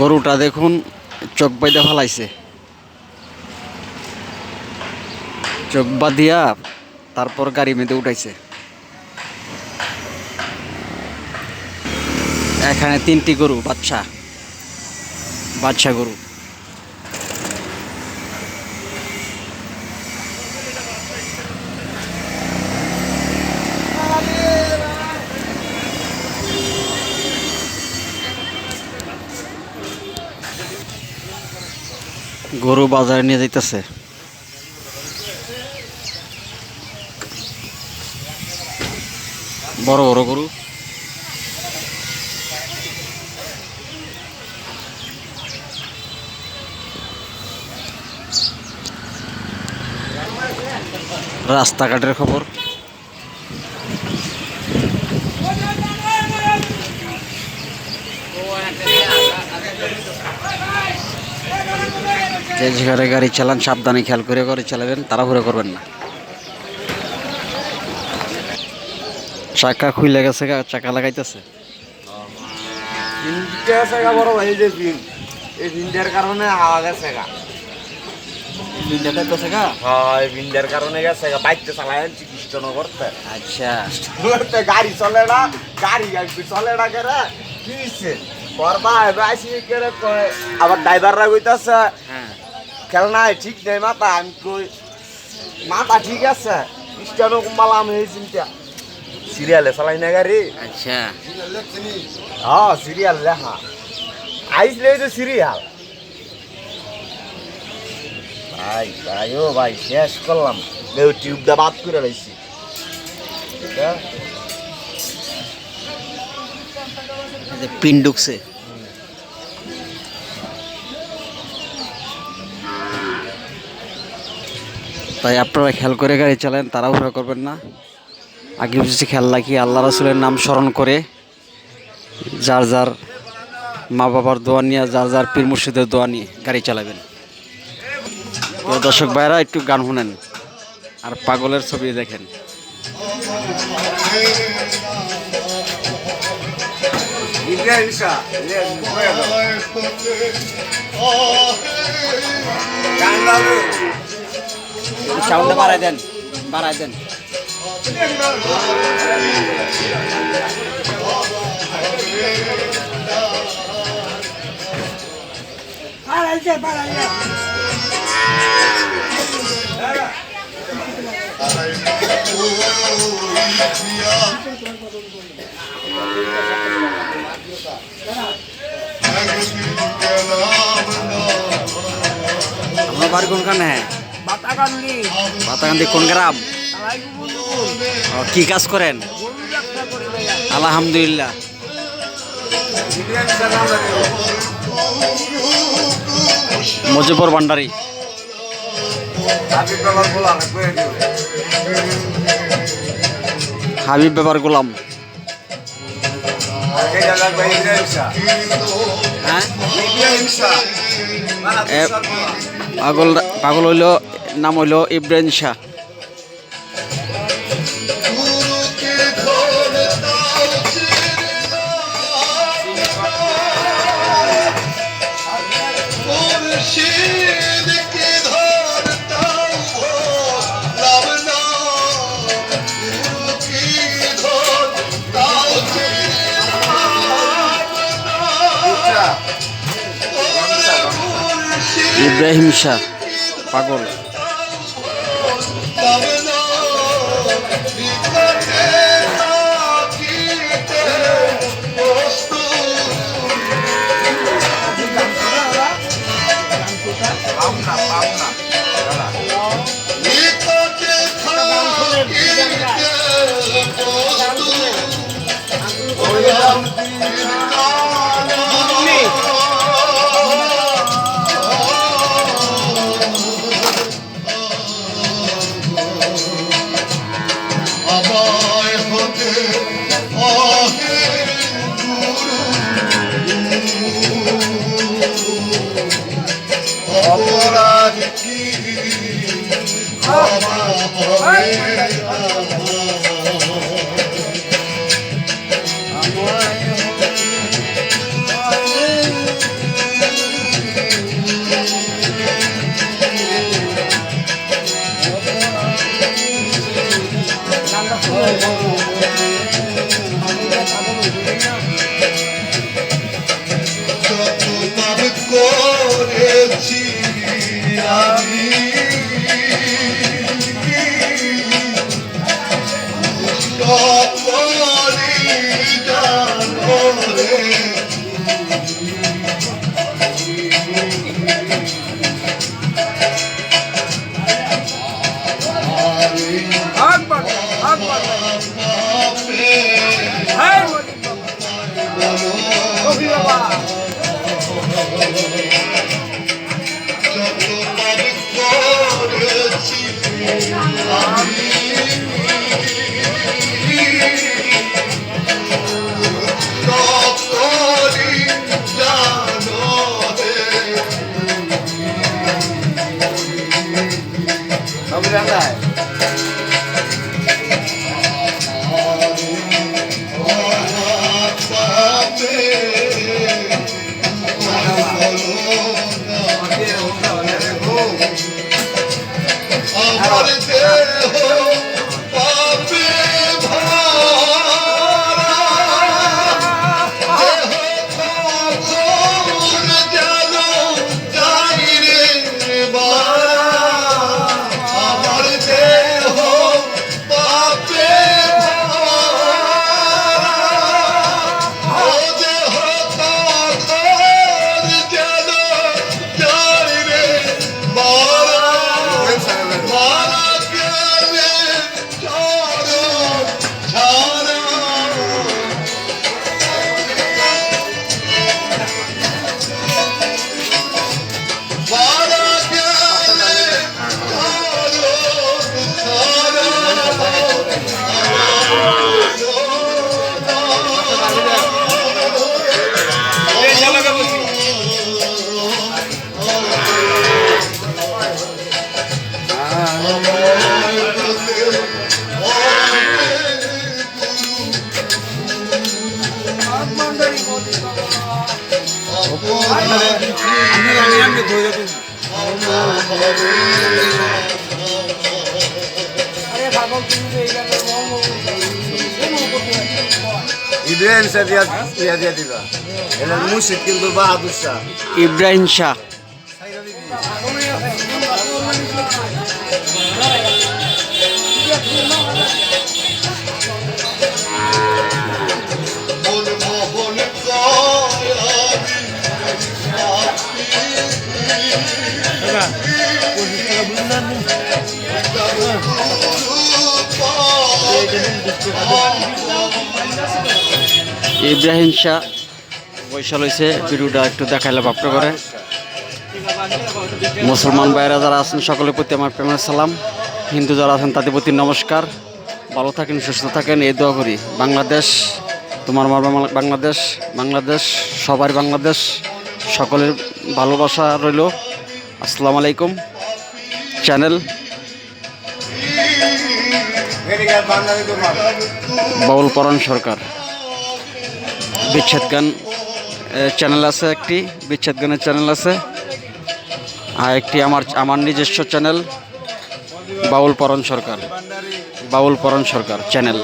গরুটা দেখুন, চোখ বাইদা ফালাইছে। চোখ বাঁধিয়া তারপর গাড়ি মেঁধে উঠাইছে। এখানে তিনটি গরু, বাচ্চা বাচ্চা গরু। গরু বাজারে নিয়ে যাইতেছে। বড় বড় গরু। রাস্তাঘাটের খবর। যেখানে গাড়ি চালান সাবধানে খেয়াল করে করে চালাবেন তাড়াহুড়ো করবেন না। চাকা খুইলে গেছে চাকা লাগাইতেছে। বড় ভাই যে ভিন এই ভিনটার কারণে হাওয়া গেছে গা। হ্যাঁ কারণে গেছে গা। বাইকটা চালায় কৃষ্ণনগরতে আচ্ছা। গাড়ি চলে না গাড়ি গাড়ি চলে না কেরে? কি হইছে? করবা এবার আসি কেরে কয়? আবার ড্রাইভাররা কইতাছে হ্যাঁ। খেলনা ঠিক নেই মাথা আমি কই মাথা ঠিক আছে? কৃষ্ণ কুম্বালাম এই চিন্তা সিরিয়ালে চালাই না গাড়ি? আচ্ছা। হ্যাঁ সিরিয়াল লেখা আইসলে তো সিরিয়াল। ভাই ভাই ও ভাই শেষ করলাম। কেউ টিউবটা বাদ করে যে পিন ঢুকছে। তাই আপনারা খেয়াল করে গাড়ি চালান তাড়াহুড়ো করবেন না। আগে পিছিয়ে খেয়াল রাখি আল্লাহ রসুলের নাম স্মরণ করে যার যার মা বাবার দোয়া নিয়ে যার যার পীর মুর্শিদের দোয়া নিয়ে গাড়ি চালাবেন। তো দর্শক ভাইরা একটু গান শুনেন আর পাগলের ছবি দেখেন। সাউন্ডটা বাড়াই দেন বাড়াই দেন। বাড়ি কোনখানে? বাতাকান্দি বাতাকান্দি কোন গ্রাম? ও, কি কাজ করেন? আলহামদুলিল্লাহ। মুজিবুর ভান্ডারি। হাবিব ব্যাপার গোলাম হ্যাঁ? এ, পাগল হইল নাম হইল ইব্রাহিম শাহ। ইব্রাহিম শাহ। পাগল ক্ষমা যত আমার ইব্রাহিম শাহ দিয়া দিয়া দিবা। মুর্শিদ কিন্তু বাহাদুর শাহ। ইব্রাহিম শাহ। ইব্রাহিম শাহ বৈশাল হয়েছে ভিডিওটা একটু দেখাইলাম আপনার করে মুসলমান ভাইরা যারা আছেন, সকলের প্রতি আমার প্রেমের সালাম। হিন্দু যারা আছেন, তাদের প্রতি নমস্কার। ভালো থাকেন, সুস্থ থাকেন, এই দোয়া করি। বাংলাদেশ, তোমার বাংলা- বাংলাদেশ বাংলাদেশ, সবার বাংলাদেশ, সকলের ভালোবাসা রইল। আসসালামু আলাইকুম। চ্যানেল বাউল পরাণ সরকার। বিচ্ছেদ গান চ্যানেল আছে একটি, বিচ্ছেদ গানের চ্যানেল আছে। আর একটি আমার আমার নিজস্ব চ্যানেল বাউল পরাণ সরকার। বাউল পরাণ সরকার চ্যানেল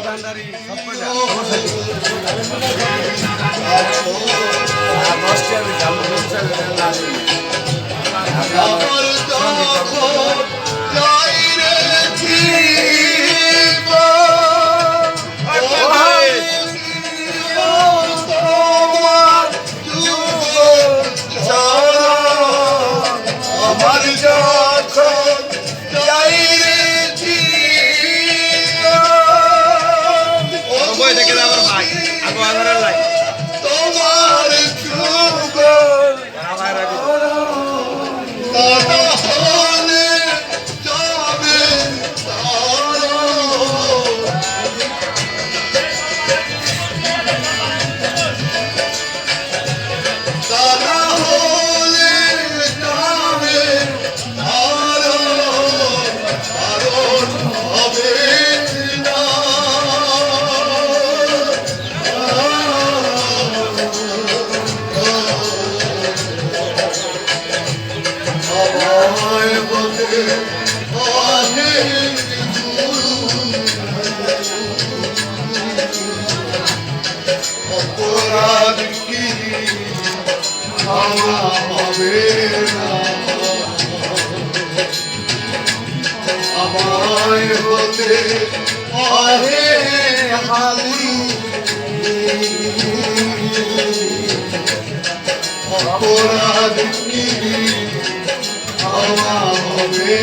ভাই আগো আধারের লাই তোমার যুগল অপরাধ কি? ক্ষমা হবে না আমায় হতে অহে হালি অপরাধ কি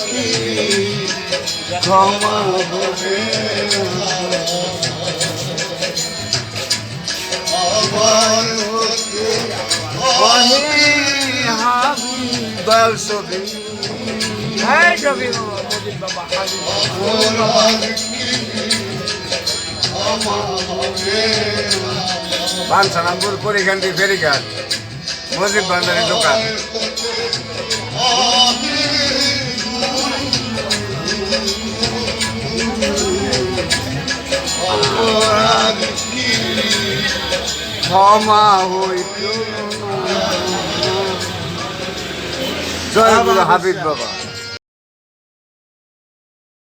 কি ক্ষমা হবে আমার হতে হবে পরিখান্তি ফেরিঘাট মজিদ বান্দারি দোকান। ক্ষমা হইল জয় হাবিব বাবা।